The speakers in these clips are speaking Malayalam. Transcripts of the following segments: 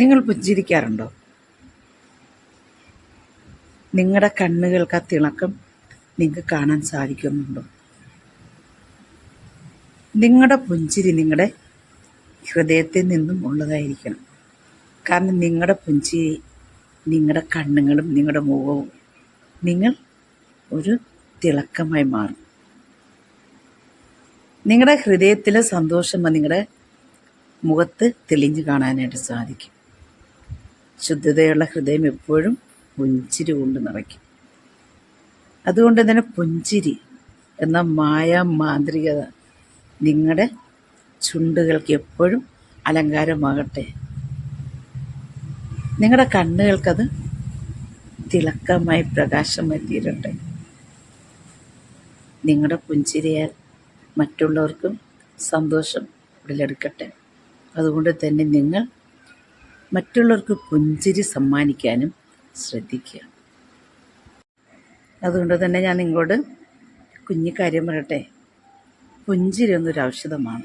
നിങ്ങൾ പുഞ്ചിരിക്കാറുണ്ടോ? നിങ്ങളുടെ കണ്ണുകൾക്ക് ആ തിളക്കം നിങ്ങൾക്ക് കാണാൻ സാധിക്കുന്നുണ്ടോ? നിങ്ങളുടെ പുഞ്ചിരി നിങ്ങളുടെ ഹൃദയത്തിൽ നിന്നും ഉള്ളതായിരിക്കണം. കാരണം നിങ്ങളുടെ പുഞ്ചിരി നിങ്ങളുടെ കണ്ണുകളും നിങ്ങളുടെ മുഖവും നിങ്ങൾ ഒരു തിളക്കമായി മാറും. നിങ്ങളുടെ ഹൃദയത്തിലെ സന്തോഷം നിങ്ങളുടെ മുഖത്ത് തെളിഞ്ഞു കാണാനായിട്ട് സാധിക്കും. ശുദ്ധതയുള്ള ഹൃദയം എപ്പോഴും പുഞ്ചിരി കൊണ്ട് നിറയ്ക്കും. അതുകൊണ്ട് തന്നെ പുഞ്ചിരി എന്ന മായ മാന്ത്രികത നിങ്ങളുടെ ചുണ്ടുകൾക്ക് എപ്പോഴും അലങ്കാരമാകട്ടെ. നിങ്ങളുടെ കണ്ണുകൾക്കത് തിളക്കമായി പ്രകാശമായി തീരട്ടെ. നിങ്ങളുടെ പുഞ്ചിരിയാൽ മറ്റുള്ളവർക്കും സന്തോഷം ഉടലെടുക്കട്ടെ. അതുകൊണ്ട് തന്നെ നിങ്ങൾ മറ്റുള്ളവർക്ക് പുഞ്ചിരി സമ്മാനിക്കാനും ശ്രദ്ധിക്കുക. അതുകൊണ്ട് തന്നെ ഞാൻ നിങ്ങളോട് കുഞ്ഞു കാര്യം പറയട്ടെ. പുഞ്ചിരി എന്നൊരു ഔഷധമാണ്.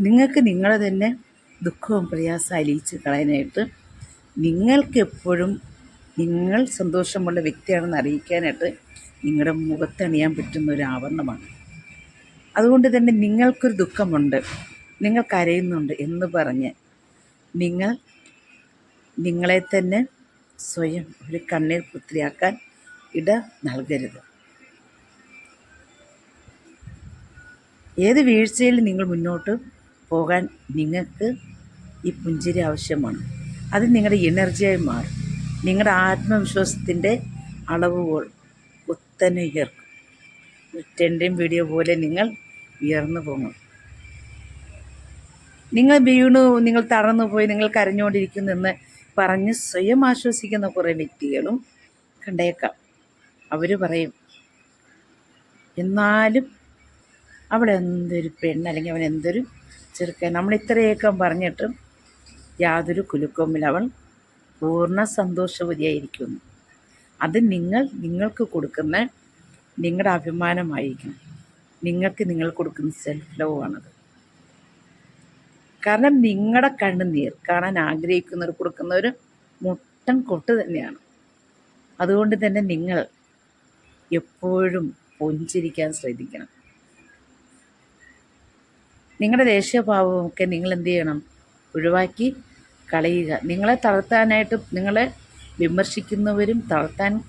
നിങ്ങൾക്ക് നിങ്ങളെ തന്നെ ദുഃഖവും പ്രയാസം അലിയിച്ച് കളയാനായിട്ട് നിങ്ങൾക്കെപ്പോഴും നിങ്ങൾ സന്തോഷമുള്ള വ്യക്തിയാണെന്ന് അറിയിക്കാനായിട്ട് നിങ്ങളുടെ മുഖത്തണിയാൻ പറ്റുന്ന ഒരു ആവരണമാണ്. അതുകൊണ്ട് തന്നെ നിങ്ങൾക്കൊരു ദുഃഖമുണ്ട്. നിങ്ങൾ കരയുന്നുണ്ട് എന്ന് പറഞ്ഞ് നിങ്ങൾ നിങ്ങളെ തന്നെ സ്വയം ഒരു കണ്ണീർ പുത്രിയാക്കാൻ ഇട നൽകരുത്. ഏത് വീഴ്ചയിൽ നിങ്ങൾ മുന്നോട്ട് പോകാൻ നിങ്ങൾക്ക് ഈ പുഞ്ചിരി ആവശ്യമാണ്. അത് നിങ്ങളുടെ എനർജിയായി മാറും. നിങ്ങളുടെ ആത്മവിശ്വാസത്തിന്റെ അളവുകൾ കുത്തനെ ഉയർക്കും. ടെൻഡിങ് വീഡിയോ പോലെ നിങ്ങൾ ഉയർന്നു പോകും. നിങ്ങൾ വീണു നിങ്ങൾ തളർന്നു പോയി നിങ്ങൾ കരഞ്ഞുകൊണ്ടിരിക്കുന്നു എന്ന് പറഞ്ഞ് സ്വയം ആശ്വസിക്കുന്ന കുറേ വ്യക്തികളും കണ്ടേക്കാം. അവർ പറയും എന്നാലും അവിടെ എന്തൊരു പെണ്ണ് അല്ലെങ്കിൽ അവൻ എന്തൊരു ചെറുക്കൻ. നമ്മൾ ഇത്രയൊക്കെ പറഞ്ഞിട്ടും യാതൊരു കുലുക്കവുമില്ല. അവൾ പൂർണ സന്തോഷവതിയായിരിക്കുന്നു. അത് നിങ്ങൾ നിങ്ങൾക്ക് കൊടുക്കുന്ന നിങ്ങളുടെ അഭിമാനമായിരിക്കണം. നിങ്ങൾക്ക് നിങ്ങൾ കൊടുക്കുന്ന സെൽഫ് ലവ് ആണത്. കാരണം നിങ്ങളുടെ കണ്ണുനീർ കാണാൻ ആഗ്രഹിക്കുന്നവർ കൊടുക്കുന്ന ഒരു മുട്ടൻ കൊട്ട് തന്നെയാണ്. അതുകൊണ്ട് തന്നെ നിങ്ങൾ എപ്പോഴും പുഞ്ചിരിക്കാൻ ശ്രദ്ധിക്കണം. നിങ്ങളുടെ ദേഷ്യഭാവമൊക്കെ നിങ്ങൾ എന്ത് ചെയ്യണം ഒഴിവാക്കി കളയുക. നിങ്ങളെ തളർത്താനായിട്ട് നിങ്ങളെ വിമർശിക്കുന്നവരും തളർത്താൻ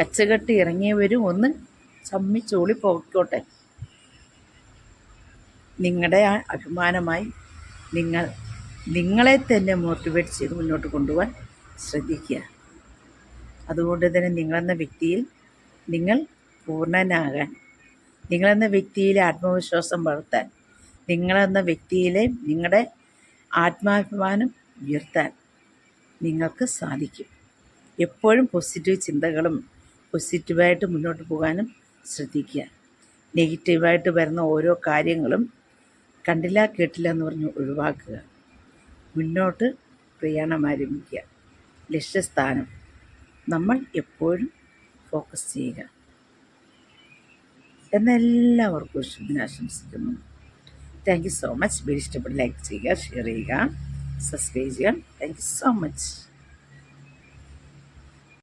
കച്ചകെട്ടി ഇറങ്ങിയവരും ഒന്ന് ചമ്മിച്ചോളി പോയിക്കോട്ടെ. നിങ്ങളുടെ ആ അഭിമാനമായി നിങ്ങൾ നിങ്ങളെ തന്നെ മോട്ടിവേറ്റ് ചെയ്ത് മുന്നോട്ട് കൊണ്ടുപോകാൻ ശ്രദ്ധിക്കുക. അതുകൊണ്ട് തന്നെ നിങ്ങളെന്ന വ്യക്തിയിൽ നിങ്ങൾ പൂർണനാകാൻ നിങ്ങളെന്ന വ്യക്തിയിലെ ആത്മവിശ്വാസം വളർത്താൻ നിങ്ങളെന്ന വ്യക്തിയിലെ നിങ്ങളുടെ ആത്മാഭിമാനം ഉയർത്താൻ നിങ്ങൾക്ക് സാധിക്കും. എപ്പോഴും പോസിറ്റീവ് ചിന്തകളും പോസിറ്റീവായിട്ട് മുന്നോട്ട് പോകാനും ശ്രദ്ധിക്കുക. നെഗറ്റീവായിട്ട് വരുന്ന ഓരോ കാര്യങ്ങളും കണ്ടില്ല കേട്ടില്ല എന്ന് പറഞ്ഞ് ഒഴിവാക്കുക. മുന്നോട്ട് പ്രയാണം ആരംഭിക്കുക ലക്ഷ്യസ്ഥാനം. നമ്മൾ എപ്പോഴും ഫോക്കസ് ചെയ്യുക. എന്നെല്ലാവർക്കും ശുഭനാശംസിക്കുന്നു. Thank you so much video ഇഷ്ടപ്പെട്ട് ലൈക്ക് ചെയ്യുക ഷെയർ ചെയ്യുക സബ്സ്ക്രൈബ് ചെയ്യുക. Thank you so much